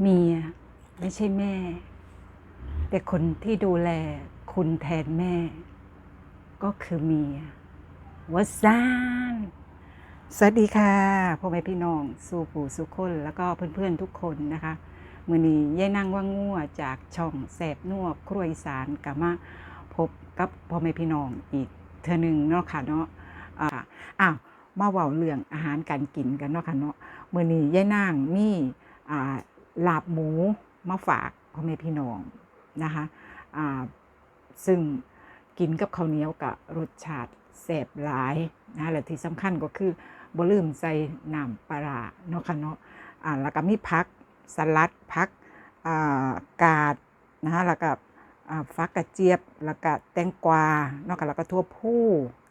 เมียไม่ใช่แม่ แต่คนที่ดูแลคุณแทนแม่ ก็คือเมียวซานสวัสดีค่ะพ่อแม่พี่น้องสู่ปู่สุคน แล้วก็เพื่อนๆทุกคนนะคะมือนี้ย่ายนั่งว่างัวจากช่องแสบนัวครัวอีสานกลับมาพบกับพ่อแม่พี่น้องอีกเธอหนึ่งเนาะค่ะเนาะอ่าอ้าวมาเว้าเรื่องอาหารการกินกันเนาะค่ะเนาะมือนี้ย่ายนั่งมีอ่า ลาบหมูมาฝากพ่อแม่พี่น้องนะคะซึ่งกินกับข้าวเหนียวกับรสชาติแสบหลายนะและที่สำคัญก็คือบ่ลืมใส่น้ำปลาเนาะค่ะเนาะแล้วก็มีพักสลัดพักกาดนะฮะแล้วก็ฟักกระเจี๊ยบ แล้วก็แตงกวาเนาะค่ะแล้วก็ทั่วผู้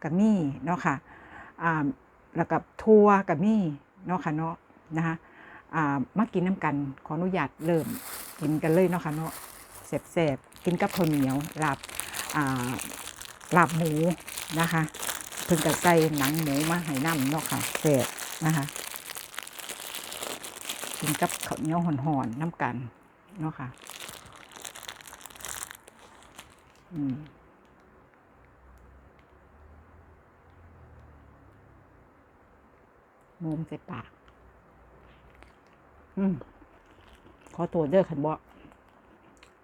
กะมี่เนาะค่ะแล้วก็ทั่วกะมี่เนาะค่ะเนาะนะคะ มากินน้ำกันขออนุญาตเริ่มกินกันเลยเนาะค่ะเนาะแสบๆกินกับข้าวเหนียวลาบลาบหมูนะคะเพิ่งจะใส่หนังหมูมาให้น้ำเนาะค่ะแสบนะคะกินกับข้าวเหนียวห่อนๆน้ำกันเนาะค่ะอืมมุมใส่ปาก อืมขอตัวเด้อขันบอ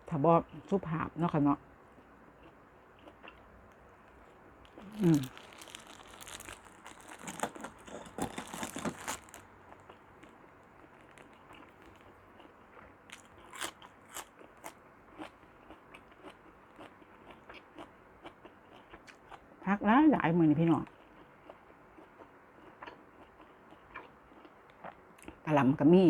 ถ้าบอสุภาพเนาะค่ะเนาะอืมพักแล้วหลายมือนี่พี่น้องกะล่ำกะมี่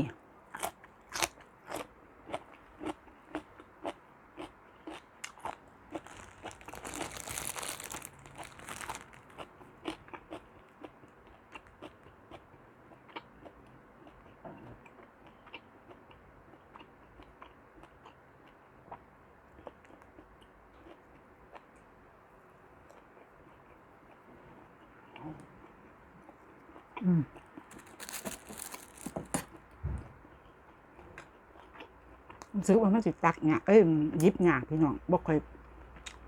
ซื้อว่ามันสิตักเนี่ยเอ้ยยิบหยาพี่น้องบ่เคย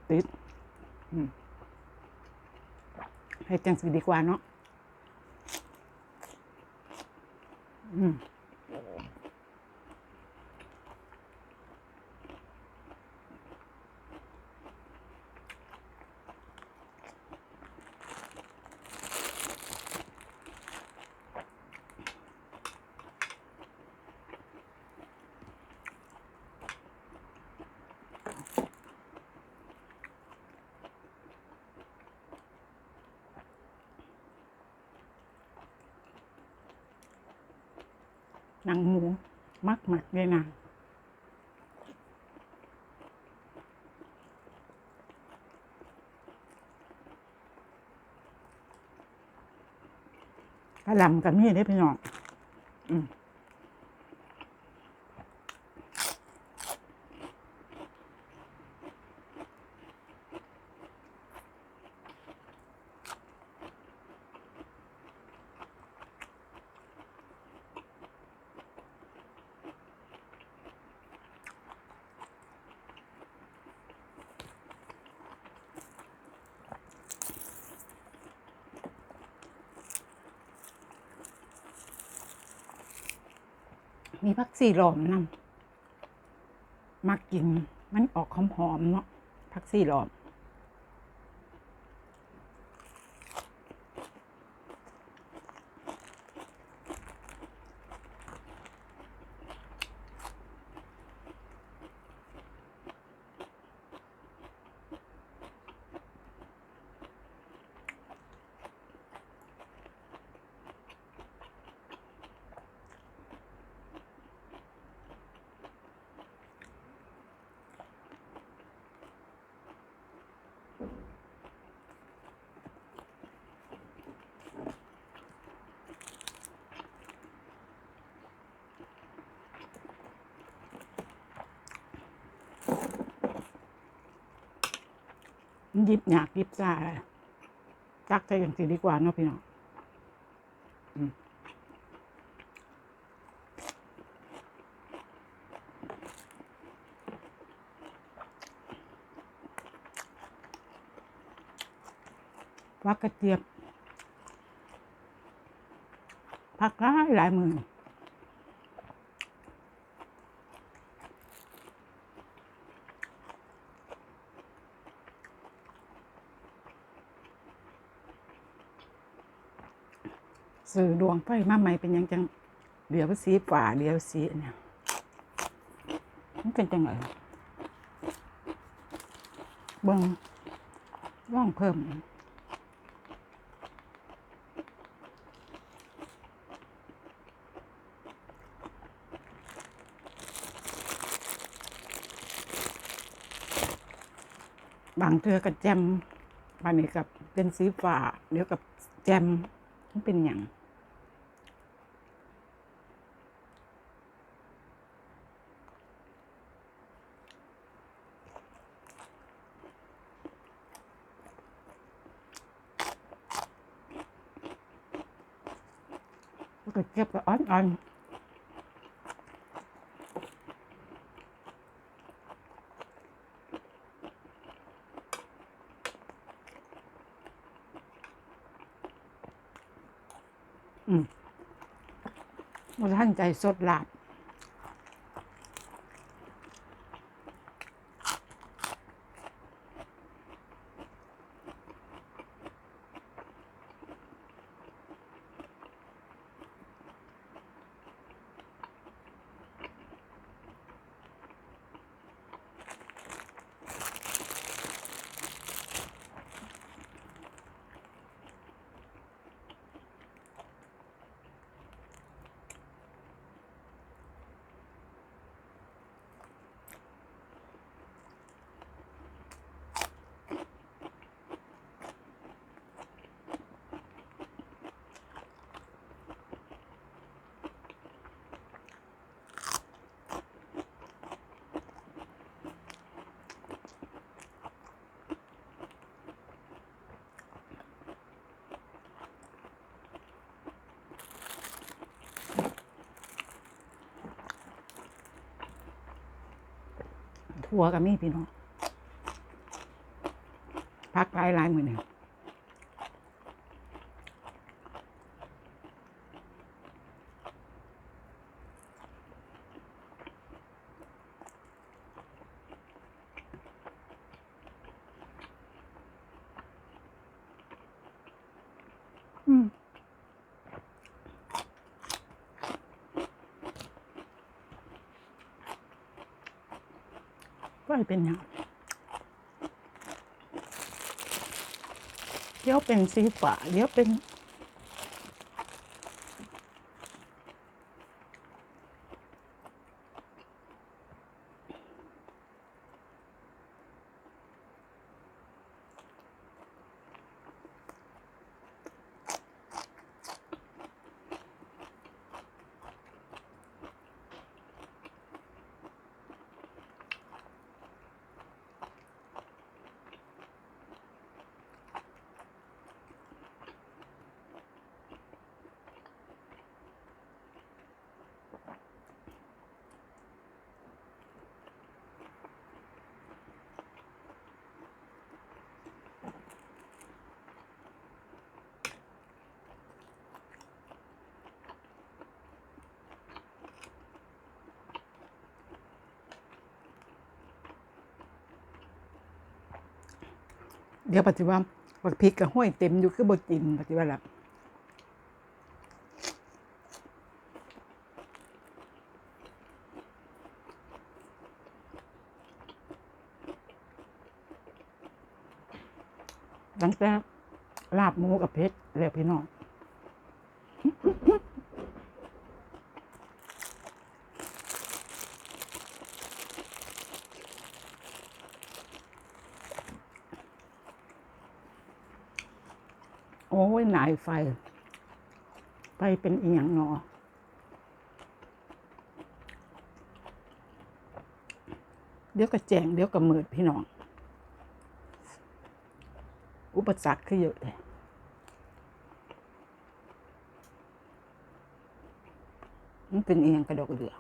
ติดให้จังสีดีกว่าเนาะอืม ห นังหมูมักมักเลยนะกระลำกับมีได้พี่น้องอืม มีผักซีหลอมนำมักกินมันออกหอมๆเนาะผักซีหลอม ยิบหยากยิบจ้าตักใจอย่างสีดีกว่าเนาะพี่น้องวักกระเจี๊ยบผักหลายหลายหมื่น สื่อดวงไฟมาใหม่เป็นยังจังเดี๋ยวสีฝ่าเดี๋ยวสีเนี่ยมันเป็นจังไงเบิ่งว่องเพิ่มบางเธอกับแจมบางนี้กับเป็นสีฟ้าเดี๋ยวกับแจมมันเป็นอย่าง แล้วก็เก็บกับอ่อนอืมมันท่านใจสดหลาบ ทั่วกับมีพี่น้องพักหลายหลายมือเนี่ยอืม่อยเป็นอย่างเดี๋ยวเป็นสีฝาเดี๋ยวเป็น เดี๋ยวปฏิวัติบักพริกกับห้วยเต็มอยู่คือบจินปฏิวัติละตั้งจากลาบหมูกับเพชรแล้วพี่น้อง โอ้ยหนายไฟไฟเป็นอีหยังหนอเดี๋ยวก็แจงเดี๋ยวก็มืดพี่น้อง อุปสรรคคือเยอะเลยมันเป็นเอียงกระดกเดือ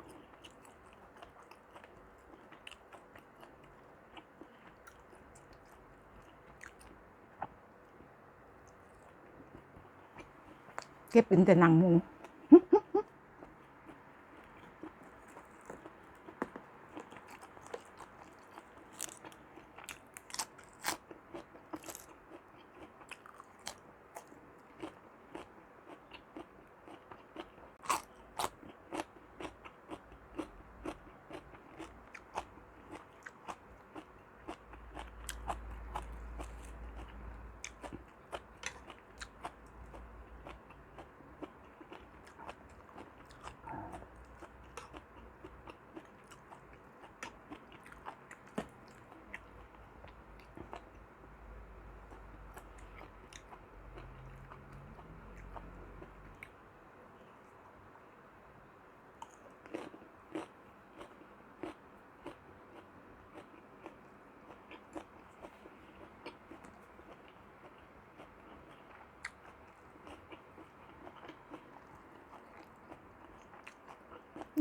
เก็บเป็นแต่หนังหมู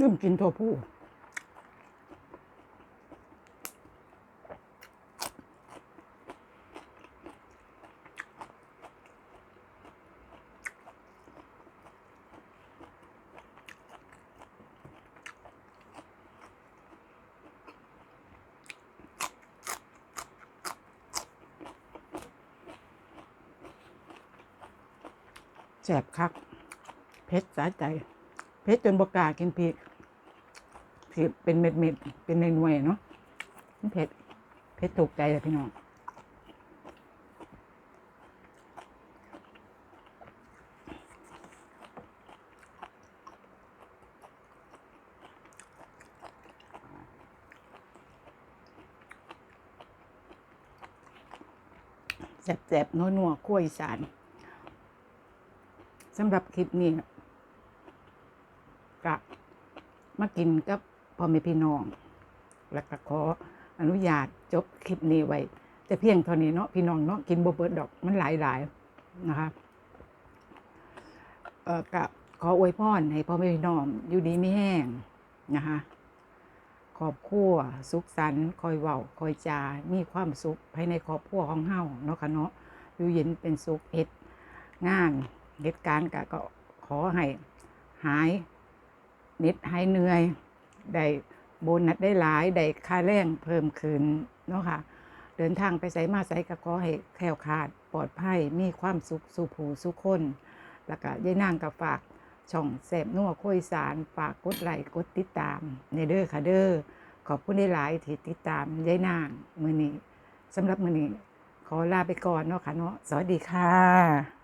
ลืมกินตัวผู้แสบคักเพชรสาใจเพชรจนบกากินพริก พริกเป็นเม็ดเม็ดเป็นในหน่วยๆเนาะมันเผ็ดเพชรถูกใจเลยพี่น้องแสบๆนัวๆขั้วอีสานสำหรับคลิปนี้กะมากินกับ พ่อแม่พี่น้อง แล้วก็ขออนุญาตจบคลิปนี้ไว้ แต่เพียงเท่านี้เนาะพี่น้องเนาะกินบ่เบิดดอกมันหลายหลายๆนะคะเอ่อกะขออวยพรให้พ่อแม่พี่น้องอยู่ดีไม่แห้งนะคะครอบครัวสุขสันต์คอยเว้าคอยจา มีความสุขภายในครอบครัวของเฮาเนาะค่ะเนาะอยู่เย็นเป็นสุขเฮ็ดงานเหตุการณ์กะก็ขอให้หายเนิดหายเหนื่อย ได้โบนัสได้หลายได้ค่าแรงเพิ่มขึ้นเนาะค่ะ เดินทางไปไสมาไสก็ขอให้แคล้วคลาดปลอดภัยมีความสุขสุผูสุขคน แล้วก็ยายนางกับฝากช่องแสบนัวโคยสารฝากกดไลค์กดติดตามในเด้อค่ะเด้อขอบคุณได้หลายที่ติดตามยายนางมือนี้สำหรับมือนี้ขอลาไปก่อนเนาะค่ะเนาะสวัสดีค่ะ